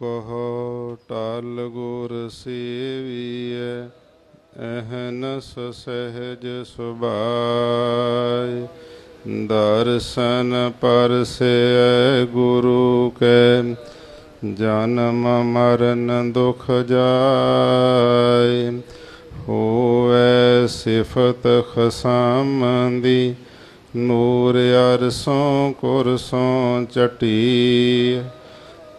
ਕਹੋ, ਟਲ ਗੁਰ ਸੇਵੀਐ ਅਹਨਸ ਸਹਿਜ ਸੁਭਾਇ। ਦਰਸ਼ਨ ਪਰਸੈ ਗੁਰੂ ਕੈ, ਜਨਮ ਮਰਨ ਦੁਖ ਜਾਏ ਹੋਵੇ ਸਿਫਤ ਖਸਮ ਨੂਰ ਅਰਸੋਂ ਕੁਰਸੋਂ ਚਟੀ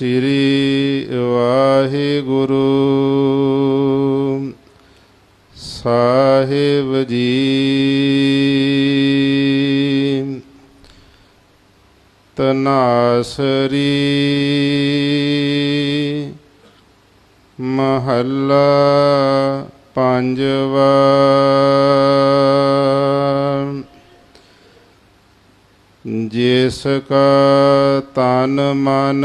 ਸ੍ਰੀ ਵਾਹਿਗੁਰੂ। ਸਾਹਿਬ ਜੀ। ਤਨਾਸਰੀ ਮਹੱਲਾ ਪੰਜਵਾ। ਜਿਸ ਕਾ ਤਨ ਮਨ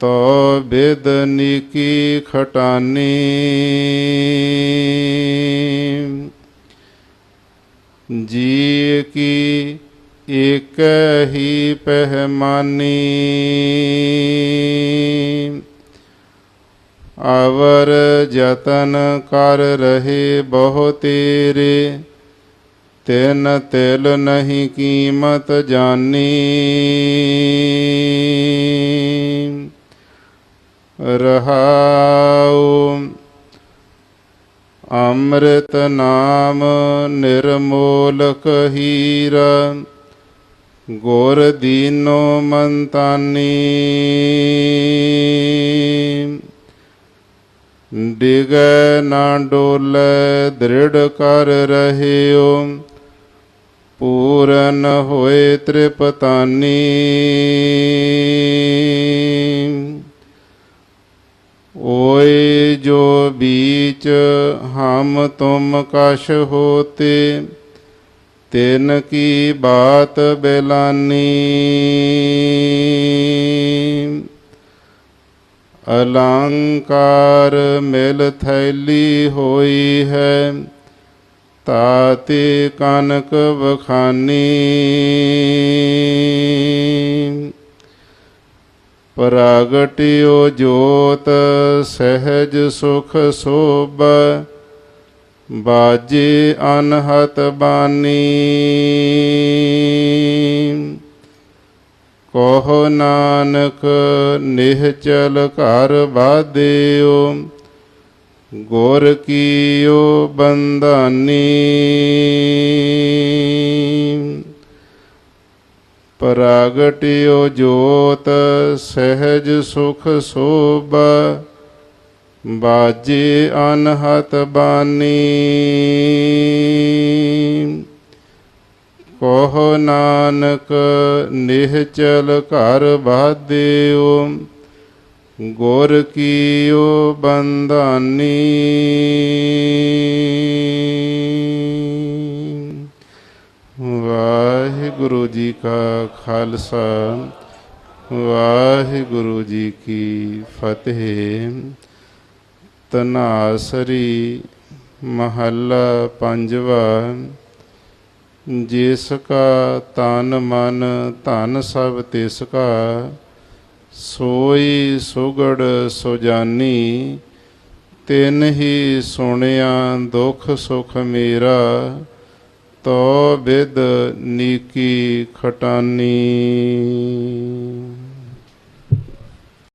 ਤੋ ਬਿਦਨੀ ਕੀ ਖਟਾਨੀ ਜੀ ਕੀ ਇਕ ਹੀ ਪਹਿਮਾਨੀ ਅਵਰ ਜਤਨ ਕਰ ਰਹੇ ਬਹੁ ਤੇਰੇ ਤਿਨ ਤਿਲ ਨਹੀਂ ਕੀਮਤ ਜਾਨੀ ਰਹਾਉ। ਅੰਮ੍ਰਿਤ ਨਾਮ ਨਿਰਮੋਲਕ ਹੀਰਾ। ਗੁਰ ਦੀਨੋ ਮੰਤਾਨੀ। ਡਿਗੈ ਨਾ ਡੋਲੇ, ਦ੍ਰਿੜ ਕਰ ਰਹਿਓ। ਪੂਰਨ ਹੋਏ ਤ੍ਰਿਪਤਾਨੀ ਓਏ ਜੋ ਬੀਚ ਹਮ ਤੁਮ ਕਛ ਹੋਤੇ, ਤਿਨ ਕੀ ਬਾਤ ਬੇਲਾਨੀ। ਅਲੰਕਾਰ ਮਿਲ ਥੈਲੀ ਹੋਈ ਹੈ, ਤਾਤੇ ਕਨਕ ਵਖਾਨੀ। ਪ੍ਰਗਟਿਓ ਜੋਤ ਸਹਿਜ ਸੁਖ ਸੋਭ, ਬਾਜੇ ਅਨਹਤ ਬਾਨੀ। ਕਹੋ ਨਾਨਕ ਨਿਹਚਲ ਘਰ ਬਾਦਿਓ ਗੁਰ ਕੀਓ ਬੰਦਾਨੀ ਪ੍ਰਗਟਿਓ ਜੋਤ ਸਹਿਜ ਸੁਖ ਸੋਭ, ਬਾਜੇ ਅਨਹਤ ਬਾਨੀ। ਕੋ ਨਾਨਕ ਨਿਹਚਲ ਘਰ ਬਾਧਿਓ ਗੁਰ ਕੀਓ ਬੰਧਾਨੀ। ਵਾਹਿਗੁਰੂ ਜੀ ਕਾ ਖਾਲਸਾ, ਵਾਹਿਗੁਰੂ ਜੀ ਕੀ ਫਤਿਹ। ਤਨਾਸਰੀ ਮਹੱਲਾ ਪੰਜਵਾ, ਜਿਸ ਕਾ ਤਨ ਮਨ ਧਨ ਸਭ ਤਿਸ ਕਾ, ਸੋਈ ਸੁਗੜ ਸੁਜਾਨੀ, ਤਿਨ ਹੀ ਸੁਣਿਆ ਦੁਖ ਸੁਖ ਮੇਰਾ। ਤੋ ਬਿਦ ਨੀਕੀ ਖਟਾਨੀ।